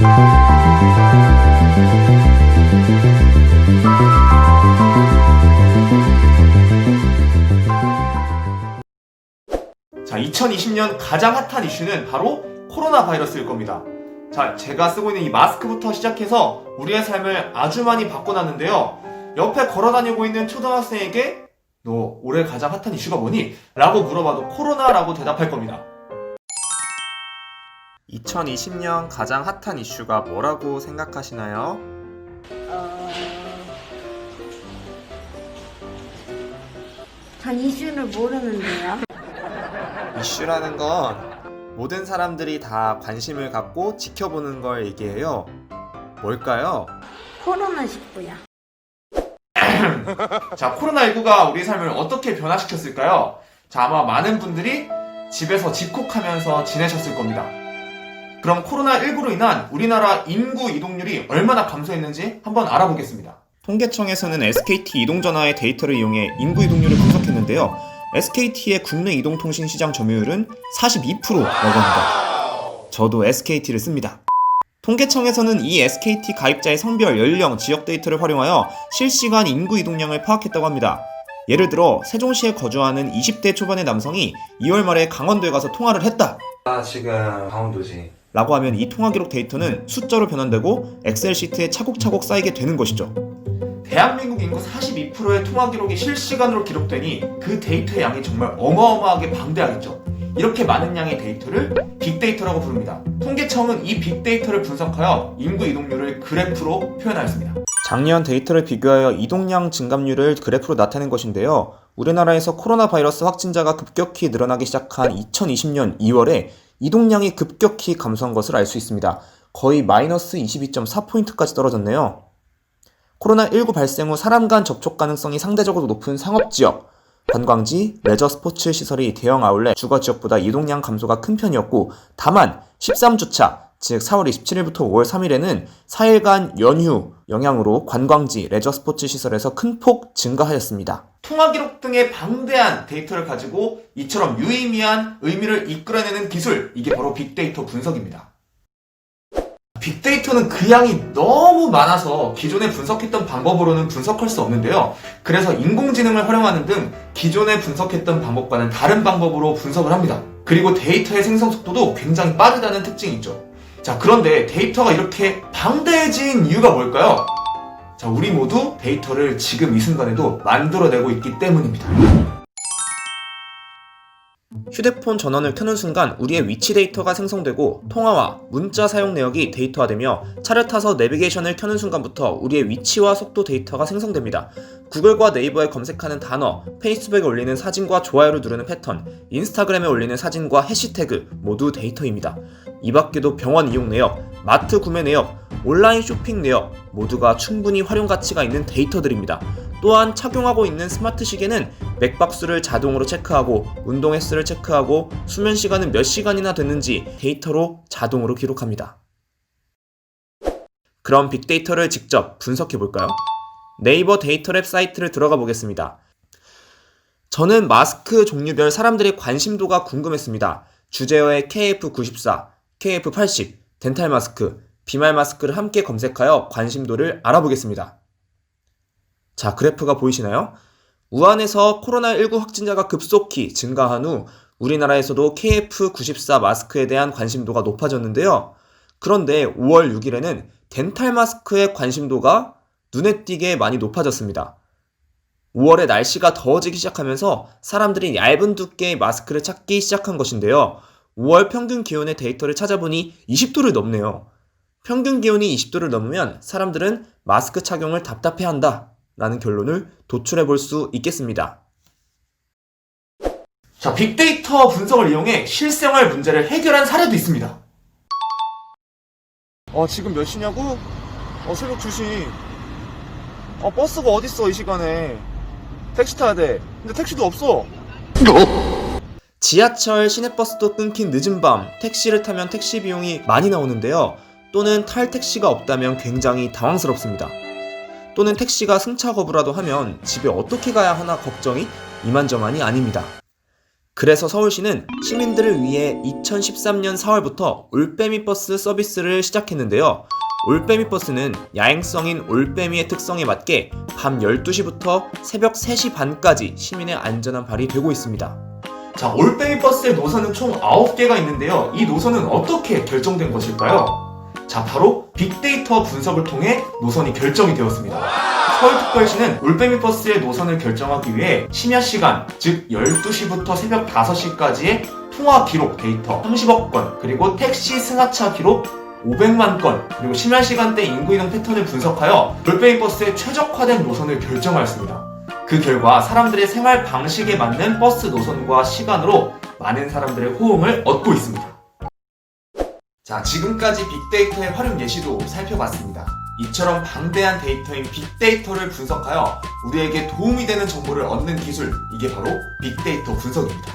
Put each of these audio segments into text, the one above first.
자, 2020년 가장 핫한 이슈는 바로 코로나 바이러스일 겁니다. 자, 제가 쓰고 있는 이 마스크부터 시작해서 우리의 삶을 아주 많이 바꿔놨는데요. 옆에 걸어 다니고 있는 초등학생에게 너 올해 가장 핫한 이슈가 뭐니? 라고 물어봐도 코로나라고 대답할 겁니다. 2020년 가장 핫한 이슈가 뭐라고 생각하시나요? 어... 전 이슈를 모르는데요. 이슈라는 건 모든 사람들이 다 관심을 갖고 지켜보는 걸 얘기해요. 뭘까요? 코로나19요. 자, 코로나19가 우리 삶을 어떻게 변화시켰을까요? 자, 아마 많은 분들이 집에서 집콕하면서 지내셨을 겁니다. 그럼 코로나19로 인한 우리나라 인구 이동률이 얼마나 감소했는지 한번 알아보겠습니다. 통계청에서는 SKT 이동전화의 데이터를 이용해 인구 이동률을 분석했는데요. SKT의 국내 이동통신 시장 점유율은 42%라고 합니다. 저도 SKT를 씁니다. 통계청에서는 이 SKT 가입자의 성별, 연령, 지역 데이터를 활용하여 실시간 인구 이동량을 파악했다고 합니다. 예를 들어 세종시에 거주하는 20대 초반의 남성이 2월 말에 강원도에 가서 통화를 했다. 나 지금 강원도지. 라고 하면 이 통화 기록 데이터는 숫자로 변환되고 엑셀 시트에 차곡차곡 쌓이게 되는 것이죠. 대한민국 인구 42%의 통화 기록이 실시간으로 기록되니 그 데이터의 양이 정말 어마어마하게 방대하겠죠. 이렇게 많은 양의 데이터를 빅데이터라고 부릅니다. 통계청은 이 빅데이터를 분석하여 인구 이동률을 그래프로 표현하였습니다. 작년 데이터를 비교하여 이동량 증감률을 그래프로 나타낸 것인데요. 우리나라에서 코로나 바이러스 확진자가 급격히 늘어나기 시작한 2020년 2월에 이동량이 급격히 감소한 것을 알 수 있습니다. 거의 마이너스 22.4포인트까지 떨어졌네요. 코로나19 발생 후 사람 간 접촉 가능성이 상대적으로 높은 상업지역, 관광지, 레저 스포츠 시설이 대형 아울렛, 주거 지역보다 이동량 감소가 큰 편이었고, 다만 13주차, 즉 4월 27일부터 5월 3일에는 4일간 연휴 영향으로 관광지, 레저 스포츠 시설에서 큰 폭 증가하였습니다. 통화 기록 등의 방대한 데이터를 가지고 이처럼 유의미한 의미를 이끌어내는 기술, 이게 바로 빅데이터 분석입니다. 빅데이터는 그 양이 너무 많아서 기존에 분석했던 방법으로는 분석할 수 없는데요. 그래서 인공지능을 활용하는 등 기존에 분석했던 방법과는 다른 방법으로 분석을 합니다. 그리고 데이터의 생성 속도도 굉장히 빠르다는 특징이 있죠. 자, 그런데 데이터가 이렇게 방대해진 이유가 뭘까요? 자, 우리 모두 데이터를 지금 이 순간에도 만들어내고 있기 때문입니다. 휴대폰 전원을 켜는 순간 우리의 위치 데이터가 생성되고 통화와 문자 사용 내역이 데이터화되며 차를 타서 내비게이션을 켜는 순간부터 우리의 위치와 속도 데이터가 생성됩니다. 구글과 네이버에 검색하는 단어, 페이스북에 올리는 사진과 좋아요를 누르는 패턴, 인스타그램에 올리는 사진과 해시태그 모두 데이터입니다. 이 밖에도 병원 이용 내역, 마트 구매 내역, 온라인 쇼핑 내역 모두가 충분히 활용 가치가 있는 데이터들입니다. 또한 착용하고 있는 스마트 시계는 맥박수를 자동으로 체크하고 운동 횟수를 체크하고 수면 시간은 몇 시간이나 됐는지 데이터로 자동으로 기록합니다. 그럼 빅데이터를 직접 분석해 볼까요? 네이버 데이터랩 사이트를 들어가 보겠습니다. 저는 마스크 종류별 사람들의 관심도가 궁금했습니다. 주제어의 KF94, KF80, 덴탈 마스크, 비말 마스크를 함께 검색하여 관심도를 알아보겠습니다. 자, 그래프가 보이시나요? 우한에서 코로나19 확진자가 급속히 증가한 후 우리나라에서도 KF94 마스크에 대한 관심도가 높아졌는데요. 그런데 5월 6일에는 덴탈 마스크의 관심도가 눈에 띄게 많이 높아졌습니다. 5월에 날씨가 더워지기 시작하면서 사람들이 얇은 두께의 마스크를 찾기 시작한 것인데요. 5월 평균 기온의 데이터를 찾아보니 20도를 넘네요. 평균 기온이 20도를 넘으면 사람들은 마스크 착용을 답답해 한다. 라는 결론을 도출해 볼 수 있겠습니다. 자, 빅데이터 분석을 이용해 실생활 문제를 해결한 사례도 있습니다. 어, 지금 몇 시냐고? 어, 새벽 2시. 어, 버스가 어딨어, 이 시간에. 택시 타야 돼. 근데 택시도 없어. 지하철, 시내버스도 끊긴 늦은 밤, 택시를 타면 택시 비용이 많이 나오는데요. 또는 탈 택시가 없다면 굉장히 당황스럽습니다. 또는 택시가 승차 거부라도 하면 집에 어떻게 가야 하나 걱정이 이만저만이 아닙니다. 그래서 서울시는 시민들을 위해 2013년 4월부터 올빼미 버스 서비스를 시작했는데요. 올빼미 버스는 야행성인 올빼미의 특성에 맞게 밤 12시부터 새벽 3시 반까지 시민의 안전한 발이 되고 있습니다. 자, 올빼미 버스의 노선은 총 9개가 있는데요. 이 노선은 어떻게 결정된 것일까요? 자, 바로 빅데이터 분석을 통해 노선이 결정이 되었습니다. 서울특별시는 올빼미 버스의 노선을 결정하기 위해 심야 시간, 즉 12시부터 새벽 5시까지의 통화 기록 데이터 30억 건, 그리고 택시 승하차 기록 500만 건, 그리고 심야 시간대 인구 이동 패턴을 분석하여 올빼미 버스의 최적화된 노선을 결정하였습니다. 그 결과 사람들의 생활 방식에 맞는 버스 노선과 시간으로 많은 사람들의 호응을 얻고 있습니다. 자, 지금까지 빅데이터의 활용 예시도 살펴봤습니다. 이처럼 방대한 데이터인 빅데이터를 분석하여 우리에게 도움이 되는 정보를 얻는 기술, 이게 바로 빅데이터 분석입니다.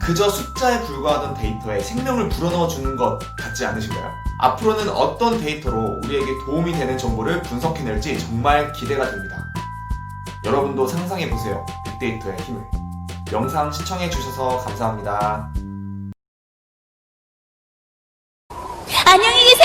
그저 숫자에 불과하던 데이터에 생명을 불어넣어 주는 것 같지 않으신가요? 앞으로는 어떤 데이터로 우리에게 도움이 되는 정보를 분석해낼지 정말 기대가 됩니다. 여러분도 상상해보세요. 빅데이터의 힘을. 영상 시청해주셔서 감사합니다. 안녕히 계세요.